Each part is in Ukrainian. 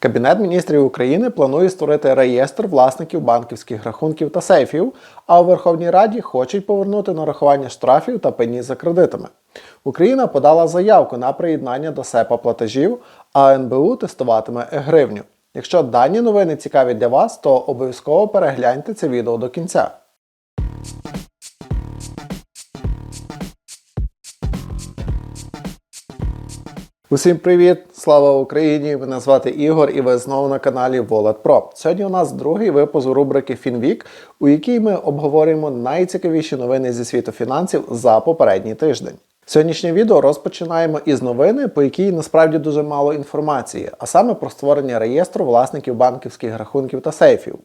Кабінет міністрів України планує створити реєстр власників банківських рахунків та сейфів, а у Верховній Раді хочуть повернути нарахування штрафів та пені за кредитами. Україна подала заявку на приєднання до СЕПа платежів, а НБУ тестуватиме гривню. Якщо дані новини цікаві для вас, то обов'язково перегляньте це відео до кінця. Усім привіт! Слава Україні! Мене звати Ігор і ви знову на каналі Wallet Pro. Сьогодні у нас другий випуск рубрики FinWeek, у якій ми обговорюємо найцікавіші новини зі світу фінансів за попередній тиждень. Сьогоднішнє відео розпочинаємо із новини, по якій насправді дуже мало інформації, а саме про створення реєстру власників банківських рахунків та сейфів.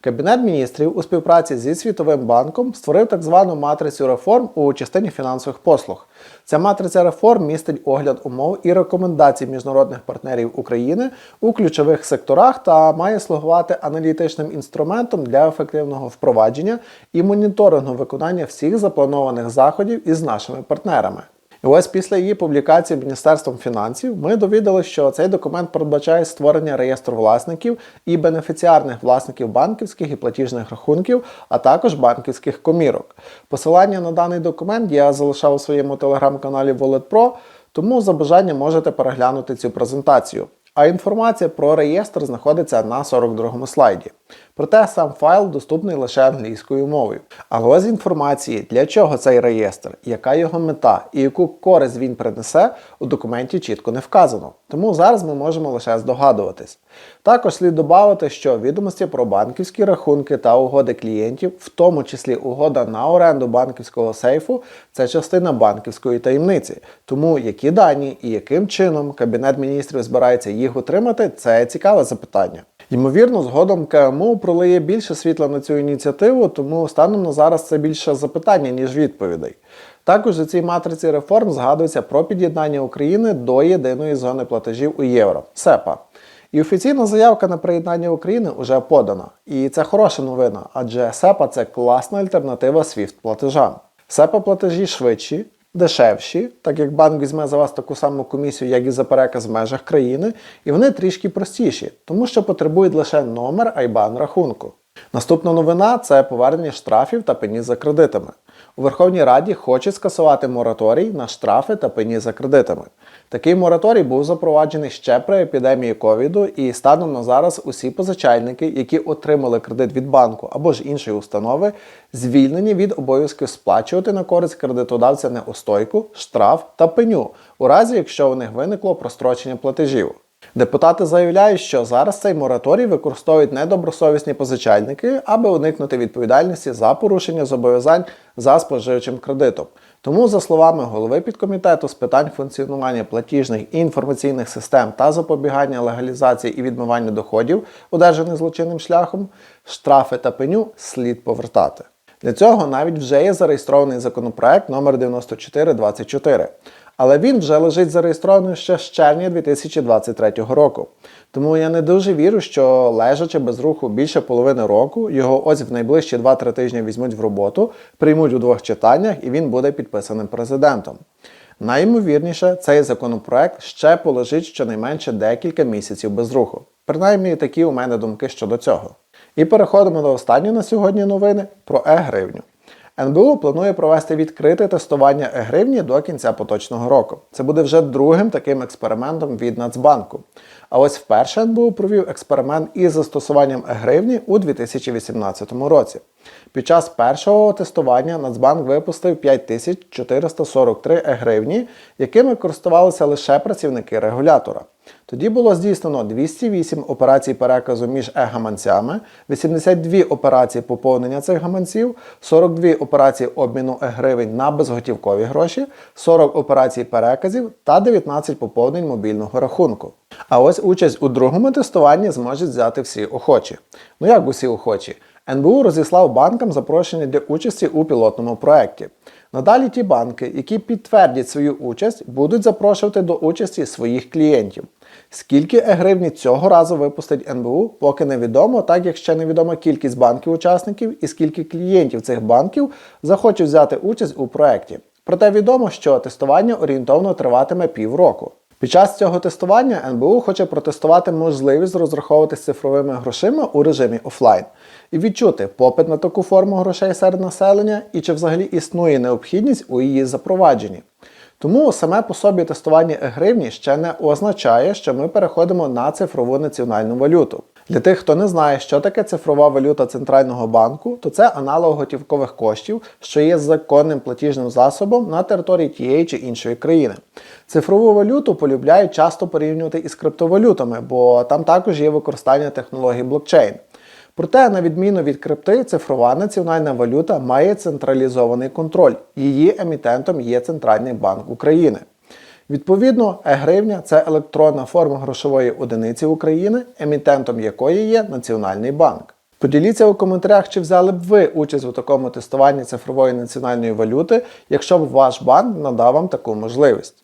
Кабінет міністрів у співпраці зі Світовим банком створив так звану матрицю реформ у частині фінансових послуг. Ця матриця реформ містить огляд умов і рекомендацій міжнародних партнерів України у ключових секторах та має слугувати аналітичним інструментом для ефективного впровадження і моніторингу виконання всіх запланованих заходів із нашими партнерами. І ось після її публікації Міністерством фінансів ми довідалися, що цей документ передбачає створення реєстру власників і бенефіціарних власників банківських і платіжних рахунків, а також банківських комірок. Посилання на даний документ я залишав у своєму телеграм-каналі Wallet Pro, тому за бажанням можете переглянути цю презентацію. А інформація про реєстр знаходиться на 42-му слайді. Проте сам файл доступний лише англійською мовою. Але ось інформації, для чого цей реєстр, яка його мета і яку користь він принесе, у документі чітко не вказано. Тому зараз ми можемо лише здогадуватись. Також слід додати, що відомості про банківські рахунки та угоди клієнтів, в тому числі угода на оренду банківського сейфу, це частина банківської таємниці. Тому які дані і яким чином Кабінет міністрів збирається їх отримати, це цікаве запитання. Ймовірно, згодом КМУ пролиє більше світла на цю ініціативу, тому станом на зараз це більше запитання, ніж відповідей. Також у цій матриці реформ згадується про під'єднання України до єдиної зони платежів у євро СЕПА. І офіційна заявка на приєднання України вже подана. І це хороша новина, адже СЕПА це класна альтернатива SWIFT платежам. СЕПА платежі швидші, дешевші, так як банк візьме за вас таку саму комісію, як і за переказ в межах країни, і вони трішки простіші, тому що потребують лише номер IBAN рахунку. Наступна новина це повернення штрафів та пені за кредитами. У Верховній Раді хочуть скасувати мораторій на штрафи та пені за кредитами. Такий мораторій був запроваджений ще при епідемії ковіду, і станом на зараз усі позичальники, які отримали кредит від банку або ж іншої установи, звільнені від обов'язків сплачувати на користь кредитодавця неустойку, штраф та пеню, у разі якщо у них виникло прострочення платежів. Депутати заявляють, що зараз цей мораторій використовують недобросовісні позичальники, аби уникнути відповідальності за порушення зобов'язань за споживчим кредитом. Тому, за словами голови підкомітету з питань функціонування платіжних і інформаційних систем та запобігання легалізації і відмивання доходів, одержаних злочинним шляхом, штрафи та пеню слід повертати. Для цього навіть вже є зареєстрований законопроект номер 9424 але він вже лежить зареєстрований ще з червня 2023 року. Тому я не дуже вірю, що лежачи без руху більше половини року, його ось в найближчі 2-3 тижні візьмуть в роботу, приймуть у двох читаннях і він буде підписаним президентом. Найімовірніше, цей законопроект ще полежить щонайменше декілька місяців без руху. Принаймні такі у мене думки щодо цього. І переходимо до останньої на сьогодні новини про е-гривню. НБУ планує провести відкрите тестування е-гривні до кінця поточного року. Це буде вже другим таким експериментом від Нацбанку. А ось вперше НБУ провів експеримент із застосуванням е-гривні у 2018 році. Під час першого тестування Нацбанк випустив 5443 е-гривні, якими користувалися лише працівники регулятора. Тоді було здійснено 208 операцій переказу між е-гаманцями, 82 операції поповнення цих гаманців, 42 операції обміну е-гривень на безготівкові гроші, 40 операцій переказів та 19 поповнень мобільного рахунку. А ось участь у другому тестуванні зможуть взяти всі охочі. Ну як усі охочі? НБУ розіслав банкам запрошення для участі у пілотному проєкті. Надалі ті банки, які підтвердять свою участь, будуть запрошувати до участі своїх клієнтів. Скільки е-гривні цього разу випустить НБУ, поки невідомо, так як ще невідома кількість банків-учасників і скільки клієнтів цих банків захочуть взяти участь у проєкті. Проте відомо, що тестування орієнтовно триватиме півроку. Під час цього тестування НБУ хоче протестувати можливість розраховуватися цифровими грошима у режимі офлайн і відчути попит на таку форму грошей серед населення і чи взагалі існує необхідність у її запровадженні. Тому саме по собі тестування гривні ще не означає, що ми переходимо на цифрову національну валюту. Для тих, хто не знає, що таке цифрова валюта центрального банку, то це аналог готівкових коштів, що є законним платіжним засобом на території тієї чи іншої країни. Цифрову валюту полюбляють часто порівнювати із криптовалютами, бо там також є використання технологій блокчейн. Проте, на відміну від крипти, цифрова національна валюта має централізований контроль. Її емітентом є Центральний банк України. Відповідно, е-гривня це електронна форма грошової одиниці України, емітентом якої є Національний банк. Поділіться у коментарях, чи взяли б ви участь у такому тестуванні цифрової національної валюти, якщо б ваш банк надав вам таку можливість.